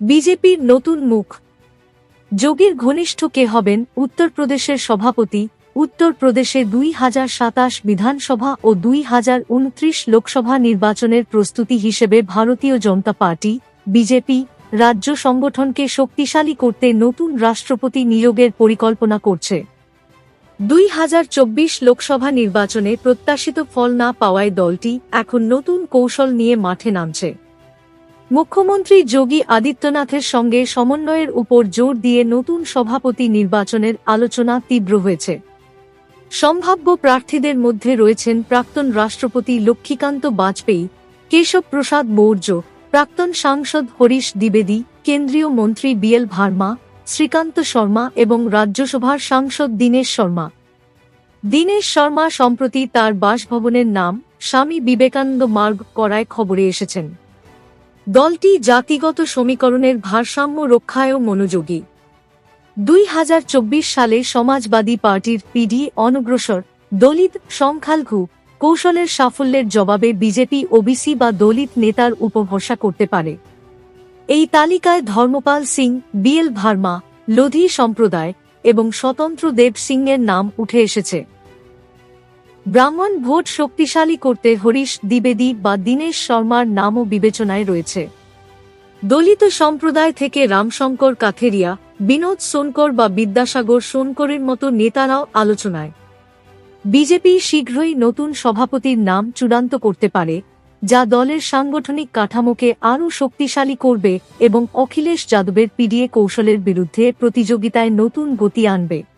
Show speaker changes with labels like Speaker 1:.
Speaker 1: বিজেপির নতুন মুখ। যোগীর ঘনিষ্ঠ কে হবেন উত্তরপ্রদেশের সভাপতি, উত্তরপ্রদেশে দুই হাজার সাতাশ বিধানসভা ও দুই হাজার উনত্রিশ লোকসভা নির্বাচনের প্রস্তুতি হিসেবে ভারতীয় জনতা পার্টি, বিজেপি, রাজ্য সংগঠনকে শক্তিশালী করতে নতুন রাষ্ট্রপতি নিয়োগের পরিকল্পনা করছে। দুই হাজার চব্বিশ লোকসভা নির্বাচনে প্রত্যাশিত ফল না পাওয়ায় দলটি এখন নতুন কৌশল নিয়ে মাঠে নামছে। মুখ্যমন্ত্রী যোগী আদিত্যনাথের সঙ্গে সমন্বয়ের উপর জোর দিয়ে নতুন সভাপতি নির্বাচনের আলোচনা তীব্র হয়েছে। সম্ভাব্য প্রার্থীদের মধ্যে রয়েছেন প্রাক্তন রাষ্ট্রপতি লক্ষ্মীকান্ত বাজপেয়ী, কেশব প্রসাদ মৌর্য, প্রাক্তন সাংসদ হরিশ দ্বিবেদী, কেন্দ্রীয় মন্ত্রী বিএল ভার্মা, শ্রীকান্ত শর্মা এবং রাজ্যসভার সাংসদ দীনেশ শর্মা। দীনেশ শর্মা সম্প্রতি তার বাসভবনের নাম স্বামী বিবেকানন্দ মার্গ করায় খবরে এসেছেন। দলটি জাতিগত সমীকরণের ভারসাম্য রক্ষায়ও মনোযোগী। দুই হাজার চব্বিশ সালে সমাজবাদী পার্টির পিডি অনগ্রসর, দলিত সংখ্যালঘু কৌশলের সাফল্যের জবাবে বিজেপি, ওবিসি বা দলিত নেতার উপর ভরসা করতে পারে। এই তালিকায় ধর্মপাল সিং বিএল ভার্মা, লোধি সম্প্রদায় এবং স্বতন্ত্র দেব সিংয়ের নাম উঠে এসেছে। ব্রাহ্মণ ভোট শক্তিশালী করতে হরিশ, দ্বিবেদী বা দীনেশ শর্মার নামও বিবেচনায় রয়েছে। দলিত সম্প্রদায় থেকে রামশঙ্কর কাথেরিয়া, বিনোদ সোনকর বা বিদ্যাসাগর সোনকরের মতো নেতারাও আলোচনায়। বিজেপি শীঘ্রই নতুন সভাপতির নাম চূড়ান্ত করতে পারে, যা দলের সাংগঠনিক কাঠামোকে আরও শক্তিশালী করবে এবং অখিলেশ যাদবের পিডিএ কৌশলের বিরুদ্ধে প্রতিযোগিতায় নতুন গতি আনবে।